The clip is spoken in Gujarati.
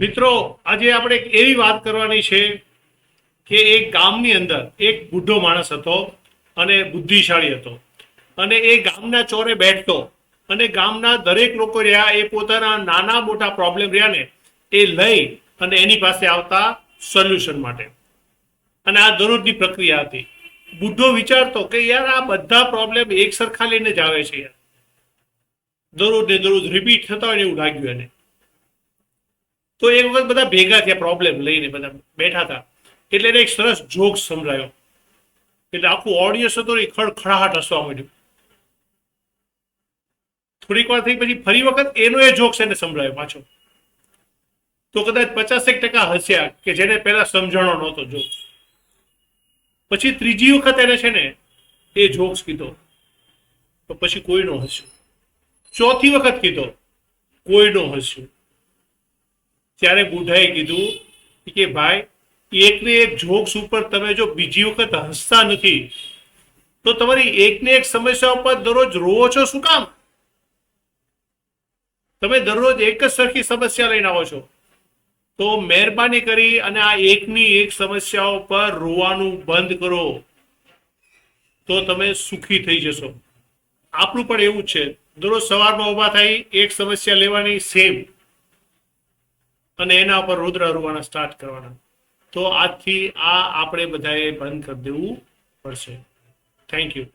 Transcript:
મિત્રો, આજે આપણે એવી વાત કરવાની છે કે એક ગામની અંદર એક બુઢો માણસ હતો અને બુદ્ધિશાળી હતો. અને એ ગામના ચોરે બેઠતો અને ગામના દરેક લોકો રહ્યા, એ પોતાના નાના મોટા પ્રોબ્લેમ રહ્યા ને એ લઈ અને એની પાસે આવતા સોલ્યુશન માટે. અને આ દરરોજની પ્રક્રિયા હતી. બુઢો વિચારતો કે યાર, આ બધા પ્રોબ્લેમ એક સરખા લઈને જ આવે છે યાર. દરરોજ ને દરરોજ રિપીટ થતા હોય એવું લાગ્યું એને. તો એક વખત બધા ભેગા થયા પ્રોબ્લેમ લઈને બધા બેઠા હતા. એટલે એને એક સરસ જોક સમજાયો એટલે આખું ઓડિયન્સ હતો એ ખડખડાટ હસવા માંડ્યું. થોડીક વાર થઈ પછી ફરી વખત એનો એ જોક્સ એને સંભળાયો પાછો. તો કદાચ પચાસેક ટકા હસ્યા કે જેને પહેલા સમજણો નહોતો જોક્સ પછી ત્રીજી વખત એને છે ને એ જોક્સ કીધો. તો પછી કોઈ નો હસ્યું. ચોથી વખત કીધો કોઈ નો હસ્યું. ત્યારે બુઢાએ કીધું કે ભાઈ, એકને એક જોક્સ ઉપર તમે જો બીજી વખત હસતા નથી, તો તમારી એકને એક સમસ્યા ઉપર દરરોજ રોવો છો શું કામ? તમે દરરોજ એક જ સરખી સમસ્યા લઈને આવો છો. તો મહેરબાની કરી અને આ એકની એક સમસ્યાઓ પર રોવાનું બંધ કરો. તો તમે સુખી થઈ જશો. આપણું પણ એવું છે. દરરોજ સવારમાં ઊભા થઈ એક સમસ્યા લેવાની, સેમ. અને એના ઉપર રુદ્ર રોવાના સ્ટાર્ટ કરવાના. તો આજથી આ આપણે બધાએ બંધ કરી દેવું પડશે. Thank you